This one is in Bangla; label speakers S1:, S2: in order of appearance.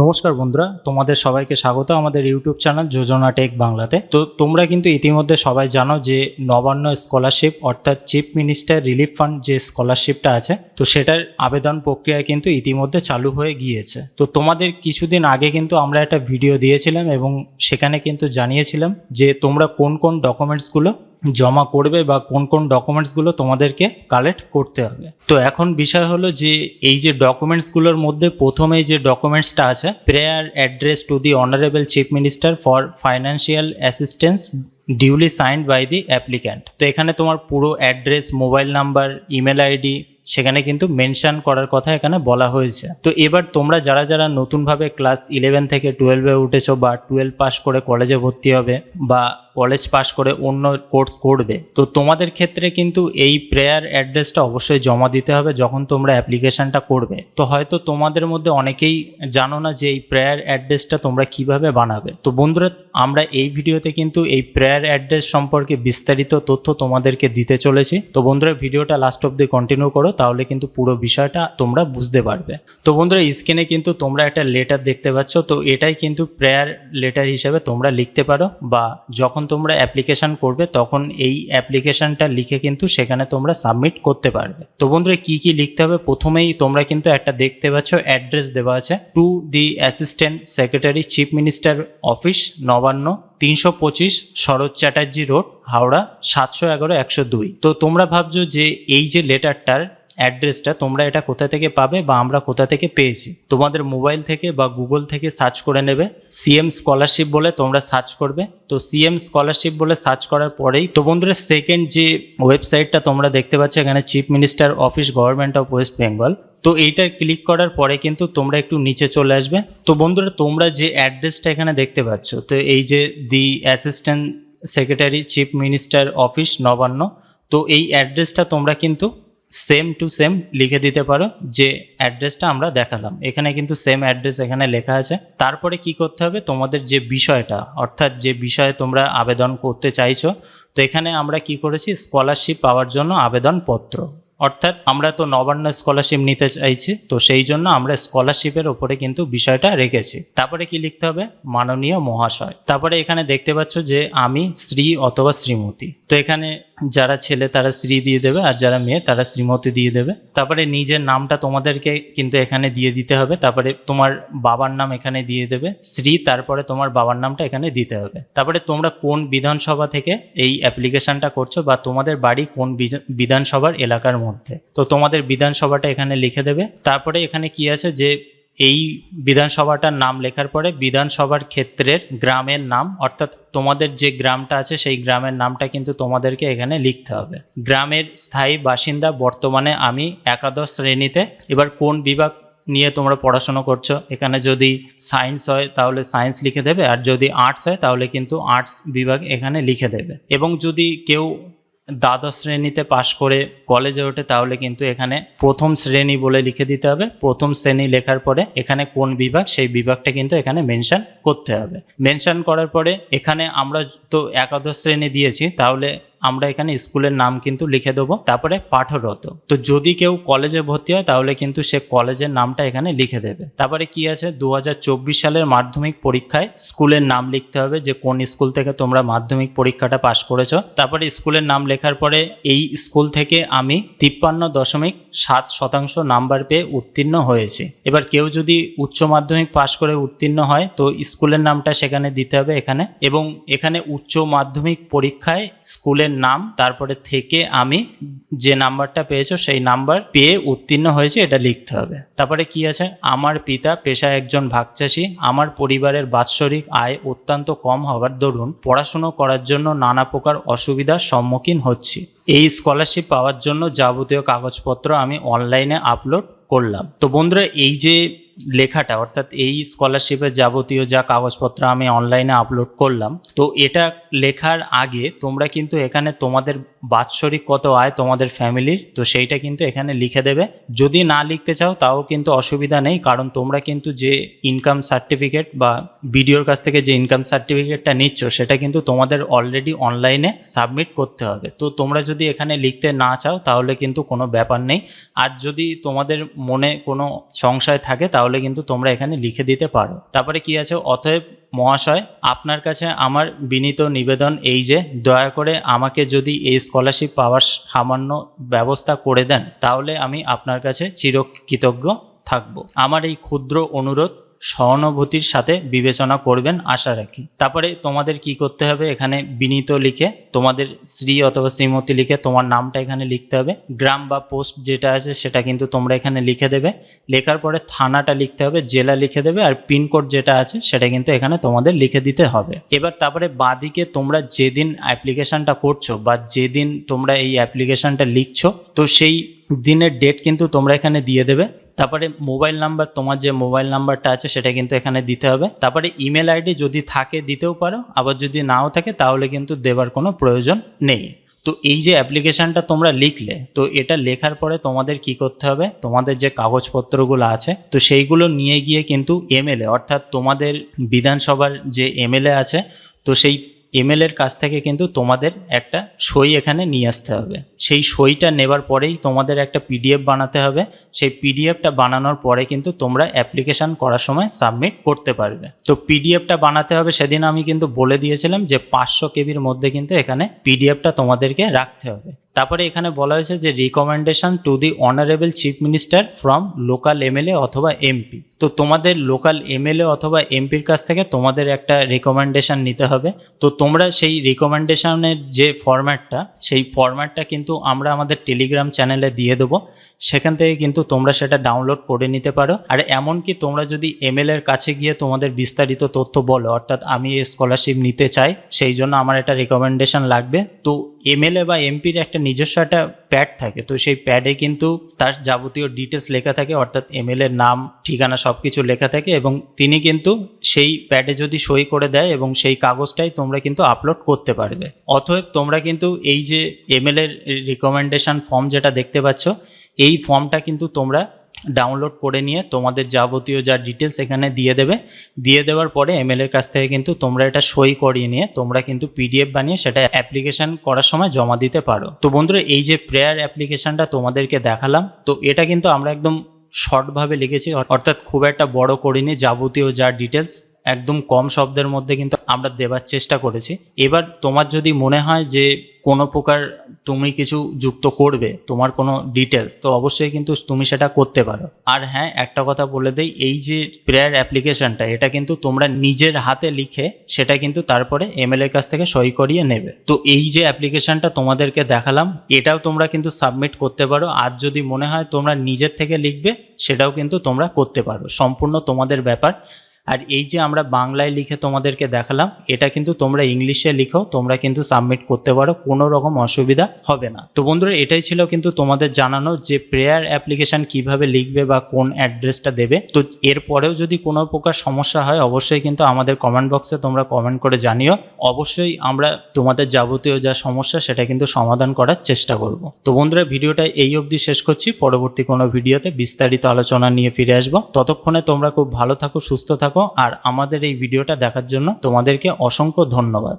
S1: নমস্কার বন্ধুরা, তোমাদের সবাইকে স্বাগত আমাদের ইউটিউব চ্যানেল যোজনা টেক বাংলাতে। তো তোমরা কিন্তু ইতিমধ্যে সবাই জানো যে নবান্ন স্কলারশিপ অর্থাৎ চিফ মিনিস্টার রিলিফ ফান্ড যে স্কলারশিপটা আছে, তো সেটার আবেদন প্রক্রিয়া কিন্তু ইতিমধ্যে চালু হয়ে গিয়েছে। তো তোমাদের কিছুদিন আগে কিন্তু আমরা একটা ভিডিও দিয়েছিলাম এবং সেখানে কিন্তু জানিয়েছিলাম যে তোমরা কোন কোন ডকুমেন্টসগুলো জমা করবে বা কোন কোন ডকুমেন্টসগুলো তোমাদেরকে কালেক্ট করতে হবে। তো এখন বিষয় হলো যে, এই যে ডকুমেন্টসগুলোর মধ্যে প্রথমেই যে ডকুমেন্টসটা আছে prayer address to the honourable chief minister for financial assistance duly signed by the applicant তো এখানে তোমার পুরো address mobile number email ID সেখানে কিন্তু মেনশন করার কথা এখানে বলা হয়েছে। তো এবার তোমরা যারা যারা নতুনভাবে ক্লাস ইলেভেন থেকে টুয়েলভে উঠেছো বা টুয়েলভ পাস করে কলেজে ভর্তি হবে বা কলেজ পাস করে অন্য কোর্স করবে, তো তোমাদের ক্ষেত্রে কিন্তু এই প্রেয়ার অ্যাড্রেসটা অবশ্যই জমা দিতে হবে যখন তোমরা অ্যাপ্লিকেশনটা করবে। তো হয়তো তোমাদের মধ্যে অনেকেই জানো না যে এই প্রেয়ার অ্যাড্রেসটা তোমরা কীভাবে বানাবে। তো বন্ধুরা, আমরা এই ভিডিওতে কিন্তু এই প্রেয়ার অ্যাড্রেস সম্পর্কে বিস্তারিত তথ্য তোমাদেরকে দিতে চলেছি। তো বন্ধুরা, ভিডিওটা লাস্ট অব্দি কন্টিনিউ করো। তাহলে কিন্তু পুরো বিষয়টা তোমরা বুঝতে পারবে। তো বন্ধুরা স্ক্রিনে কিন্তু তোমরা একটা লেটার দেখতে পাচ্ছ, তো এটাই কিন্তু প্রেয়ার লেটার হিসেবে তোমরা লিখতে পারো বা যখন তোমরা অ্যাপ্লিকেশন করবে তখন এই অ্যাপ্লিকেশনটা লিখে কিন্তু সেখানে তোমরা সাবমিট করতে পারবে। তো বন্ধুরা, কি কি লিখতে হবে? প্রথমেই তোমরা কিন্তু একটা দেখতে পাচ্ছ অ্যাড্রেস দেওয়া আছে। To the assistant secretary chief minister office Nabanna, তিনশো পঁচিশ শরৎ চ্যাটার্জি রোড হাওড়া, সাতশো এগারো, একশো দুই। তো তোমরা ভাবছ যে এই যে লেটারটার অ্যাড্রেসটা তোমরা এটা কোথা থেকে পাবে বা আমরা কোথা থেকে পেয়েছি। তোমাদের মোবাইল থেকে বা গুগল থেকে সার্চ করে নেবে। সিএম স্কলারশিপ বলে তোমরা সার্চ করবে। তো সিএম স্কলারশিপ বলে সার্চ করার পরেই তো বন্ধুরা সেকেন্ড যে ওয়েবসাইটটা তোমরা দেখতে পাচ্ছ, এখানে chief minister office, government of West Bengal. তো এইটা ক্লিক করার পরে কিন্তু তোমরা একটু নিচে চলে আসবে। তো বন্ধুরা তোমরা যে অ্যাড্রেসটা এখানে দেখতে পাচ্ছ, তো এই যে the assistant secretary, chief minister office Nabanna, তো এই অ্যাড্রেসটা তোমরা কিন্তু সেম টু সেম লিখে দিতে পারো, যে অ্যাড্রেসটা আমরা দেখালাম। এখানে কিন্তু সেম অ্যাড্রেস এখানে লেখা আছে। তারপরে কি করতে হবে? তোমাদের যে বিষয়টা, অর্থাৎ যে বিষয়ে তোমরা আবেদন করতে চাইছো, তো এখানে আমরা কি করেছি? স্কলারশিপ পাওয়ার জন্য আবেদনপত্র। অর্থাৎ আমরা তো নবান্ন স্কলারশিপ নিতে চাইছি, তো সেই জন্য আমরা স্কলারশিপের ওপরে কিন্তু বিষয়টা রেখেছি। তারপরে কি লিখতে হবে? মাননীয় মহাশয়। তারপরে এখানে দেখতে পাচ্ছ যে আমি শ্রী অথবা শ্রীমতী। তো এখানে যারা ছেলে তারা শ্রী দিয়ে দেবে আর যারা মেয়ে তারা শ্রীমতী দিয়ে দেবে। তারপরে নিজের নামটা তোমাদেরকে কিন্তু এখানে দিয়ে দিতে হবে। তারপরে তোমার বাবার নাম এখানে দিয়ে দেবে। শ্রী তারপরে তোমার বাবার নামটা এখানে দিতে হবে। তারপরে তোমরা কোন বিধানসভা থেকে এই অ্যাপ্লিকেশনটা করছ বা তোমাদের বাড়ি কোন বিধা- বিধানসভার এলাকার মধ্যে? তো তোমাদের বিধানসভাটা এখানে লিখে দেবে। তারপরে এখানে কি আছে যে এই বিধানসভাটার নাম লেখার পরে বিধানসভার ক্ষেত্রের গ্রামের নাম, অর্থাৎ তোমাদের যে গ্রামটা আছে সেই গ্রামের নামটা কিন্তু তোমাদেরকে এখানে লিখতে হবে। গ্রামের স্থায়ী বাসিন্দা বর্তমানে আমি একাদশ শ্রেণীতে। এবার কোন বিভাগ নিয়ে তোমরা পড়াশোনা করছ? এখানে যদি সায়েন্স হয় তাহলে সায়েন্স লিখে দেবে, আর যদি আর্টস হয় তাহলে কিন্তু আর্টস বিভাগ এখানে লিখে দেবে। এবং যদি কেউ দ্বাদশ শ্রেণীতে পাশ করে কলেজে ওঠে, তাহলে কিন্তু এখানে প্রথম শ্রেণি বলে লিখে দিতে হবে। প্রথম শ্রেণি লেখার পরে এখানে কোন বিভাগ, সেই বিভাগটা কিন্তু এখানে মেনশন করতে হবে। মেনশন করার পরে এখানে আমরা তো একাদশ শ্রেণি দিয়েছি, তাহলে আমরা এখানে স্কুলের নাম কিন্তু লিখে দেবো, তারপরে পাঠরত। তো যদি কেউ কলেজে ভর্তি হয়, তাহলে কিন্তু সে কলেজের নামটা এখানে লিখে দেবে। তারপরে কি আছে? দু হাজার চব্বিশ সালের মাধ্যমিক পরীক্ষায় স্কুলের নাম লিখতে হবে যে কোন স্কুল থেকে তোমরা মাধ্যমিক পরীক্ষাটা পাশ করেছ। তারপরে স্কুলের নাম লেখার পরে এই স্কুল থেকে আমি তিপ্পান্ন দশমিক সাত শতাংশ নাম্বার পেয়ে উত্তীর্ণ হয়েছি। এবার কেউ যদি উচ্চ মাধ্যমিক পাশ করে উত্তীর্ণ হয়, তো স্কুলের নামটা সেখানে দিতে হবে এখানে। এবং এখানে উচ্চ মাধ্যমিক পরীক্ষায় স্কুলের নাম, তারপরে থেকে আমি যে নাম্বারটা পেয়েছ, সেই নাম্বার পেয়ে উত্তীর্ণ হয়েছে, এটা লিখতে হবে। তারপরে কি আছে? আমার পিতা পেশায় একজন ভাগচাষী, আমার পরিবারের বাৎসরিক আয় অত্যন্ত কম হওয়ার দরুন পড়াশুনো করার জন্য নানা প্রকার অসুবিধার সম্মুখীন হচ্ছি। এই স্কলারশিপ পাওয়ার জন্য যাবতীয় কাগজপত্র আমি অনলাইনে আপলোড করলাম। তো বন্ধুরা, এই যে লেখাটা, অর্থাৎ এই স্কলারশিপের যাবতীয় যা কাগজপত্র আমি অনলাইনে আপলোড করলাম, তো এটা লেখার আগে তোমরা কিন্তু এখানে তোমাদের বাৎসরিক কত আয় তোমাদের ফ্যামিলির, তো সেইটা কিন্তু এখানে লিখে দেবে। যদি না লিখতে চাও তাও কিন্তু অসুবিধা নেই, কারণ তোমরা কিন্তু যে ইনকাম সার্টিফিকেট বা বিডিওর কাছ থেকে যে ইনকাম সার্টিফিকেটটা নিচ্ছ, সেটা কিন্তু তোমাদের অলরেডি অনলাইনে সাবমিট করতে হবে। তো তোমরা যদি এখানে লিখতে না চাও তাহলে কিন্তু কোনো ব্যাপার নেই। আর যদি তোমাদের মনে কোনো সংশয় থাকে তাহলে তাহলে কিন্তু তোমরা এখানে লিখে দিতে পারো। তারপরে কি আছে? অতএব মহাশয়, আপনার কাছে আমার বিনীত নিবেদন এই যে, দয়া করে আমাকে যদি এই স্কলারশিপ পাওয়ার সামান্য ব্যবস্থা করে দেন, তাহলে আমি আপনার কাছে চিরকৃতজ্ঞ থাকব। আমার এই ক্ষুদ্র অনুরোধ সহানুভূতির সাথে বিবেচনা করবেন, আশা রাখি। তারপরে তোমাদের কি করতে হবে? এখানে বিনীত লিখে, তোমাদের শ্রী অথবা শ্রীমতী লিখে তোমার নামটা এখানে লিখতে হবে। গ্রাম বা পোস্ট যেটা আছে সেটা কিন্তু তোমরা এখানে লিখে দেবে। লেখার পরে থানাটা লিখতে হবে, জেলা লিখে দেবে আর পিনকোড যেটা আছে সেটা কিন্তু এখানে তোমাদের লিখে দিতে হবে। এবার তারপরে বাদিকে তোমরা যেদিন অ্যাপ্লিকেশনটা করছ বা যেদিন তোমরা এই অ্যাপ্লিকেশনটা লিখছো, তো সেই দিনের ডেট কিন্তু তোমরা এখানে দিয়ে দেবে। তারপরে মোবাইল নাম্বার তোমার যে মোবাইল নাম্বারটা আছে সেটা কিন্তু এখানে দিতে হবে। তারপরে ইমেল আইডি যদি থাকে দিতেও পারো, আবার যদি নাও থাকে তাহলে কিন্তু দেওয়ার কোনো প্রয়োজন নেই। তো এই যে অ্যাপ্লিকেশনটা তোমরা লিখলে, তো এটা লেখার পরে তোমাদের কি করতে হবে? তোমাদের যে কাগজপত্রগুলো আছে, তো সেইগুলো নিয়ে গিয়ে কিন্তু এমএলএ অর্থাৎ তোমাদের বিধানসভার যে এমএলএ আছে, তো সেই এমএলএর কাছ থেকে কিন্তু তোমাদের একটা সই এখানে নিয়ে আসতে হবে। সেই সইটা নেবার পরেই তোমাদের একটা পিডিএফ বানাতে হবে। সেই পিডিএফটা বানানোর পরে কিন্তু তোমরা অ্যাপ্লিকেশান করার সময় সাবমিট করতে পারবে। তো পিডিএফটা বানাতে হবে সেদিন আমি কিন্তু বলে দিয়েছিলাম যে পাঁচশো কেবির মধ্যে কিন্তু এখানে পিডিএফটা তোমাদেরকে রাখতে হবে। তারপরে এখানে বলা হয়েছে যে recommendation to the honourable chief minister from local MLA অথবা এমপি তো তোমাদের লোকাল এমএলএ অথবা এমপির কাছ থেকে তোমাদের একটা রিকমেন্ডেশন নিতে হবে। তো তোমরা সেই রিকমেন্ডেশনের যে ফরম্যাটটা সেই ফরম্যাটটা কিন্তু আমরা আমাদের টেলিগ্রাম চ্যানেলে দিয়ে দেবো। সেখান থেকে কিন্তু তোমরা সেটা ডাউনলোড করে নিতে পারো। আর এমনকি তোমরা যদি এমএলএ এর কাছে গিয়ে তোমাদের বিস্তারিত তথ্য বলো, অর্থাৎ আমি এই স্কলারশিপ নিতে চাই, সেই জন্য আমার একটা রিকমেন্ডেশন লাগবে। তো এমএলএ বা এমপির একটা নিজস্ব একটা প্যাড থাকে। তো সেই প্যাডে কিন্তু তার যাবতীয় ডিটেলস লেখা থাকে, অর্থাৎ এমএলএর নাম, ঠিকানা সব কিছু লেখা থাকে এবং তিনি কিন্তু সেই প্যাডে যদি সই করে দেয় এবং সেই কাগজটাই তোমরা কিন্তু আপলোড করতে পারবে। অতএব তোমরা কিন্তু এই যে এমএলএর রিকমেন্ডেশন ফর্ম যেটা দেখতে পাচ্ছ, এই ফর্মটা কিন্তু তোমরা ডাউনলোড করে নিয়ে তোমাদের যাবতীয় যা ডিটেলস এখানে দিয়ে দেবে, দিয়ে দেওয়ার পরে এমএলের কাছ থেকে কিন্তু তোমরা এটা সই করিয়ে নিয়ে তোমরা কিন্তু পিডিএফ বানিয়ে সেটা অ্যাপ্লিকেশন করার সময় জমা দিতে পারো। তো বন্ধুরা, এই যে প্রেয়ার অ্যাপ্লিকেশনটা তোমাদেরকে দেখালাম, তো এটা কিন্তু আমরা একদম শর্টভাবে লিখেছি, অর্থাৎ খুব একটা বড় করিনি, যাবতীয় যা ডিটেলস একদম কম শব্দের মধ্যে কিন্তু আমরা দেবার চেষ্টা করেছি। এবার তোমার যদি মনে হয় যে কোনো প্রকার তুমি কিছু যুক্ত করবে, তোমার কোনো ডিটেলস তো অবশ্যই কিন্তু তুমি সেটা করতে পারো। আর হ্যাঁ একটা কথা বলে দেই, এই যে প্রেয়ার অ্যাপ্লিকেশনটা এটা কিন্তু তোমরা নিজের হাতে লিখে সেটা কিন্তু তারপরে এমএল এর কাছ থেকে সই করিয়ে নেবে। তো এই যে অ্যাপ্লিকেশনটা তোমাদেরকে দেখালাম, এটাও তোমরা কিন্তু সাবমিট করতে পারো। আর যদি মনে হয় তোমরা নিজের থেকে লিখবে, সেটাও কিন্তু তোমরা করতে পারো। সম্পূর্ণ তোমাদের ব্যাপার। আর এই যে আমরা বাংলায় লিখে তোমাদেরকে দেখালাম, এটা কিন্তু তোমরা ইংলিশে লিখো, তোমরা কিন্তু সাবমিট করতে পারো, কোনো রকম অসুবিধা হবে না। তো বন্ধুরা, এটাই ছিল কিন্তু তোমাদের জানানো যে প্রেয়ার অ্যাপ্লিকেশন কীভাবে লিখবে বা কোন অ্যাড্রেসটা দেবে। তো এরপরেও যদি কোনো প্রকার সমস্যা হয়, অবশ্যই কিন্তু আমাদের কমেন্ট বক্সে তোমরা কমেন্ট করে জানিও। অবশ্যই আমরা তোমাদের যাবতীয় যা সমস্যা, সেটা কিন্তু সমাধান করার চেষ্টা করব। তো বন্ধুরা, ভিডিওটা এই অবধি শেষ করছি। পরবর্তী কোনো ভিডিওতে বিস্তারিত আলোচনা নিয়ে ফিরে আসব। ততক্ষণে তোমরা খুব ভালো থাকো, সুস্থ থাকো আর আমাদের এই ভিডিওটা দেখার জন্য তোমাদেরকে অসংখ্য ধন্যবাদ।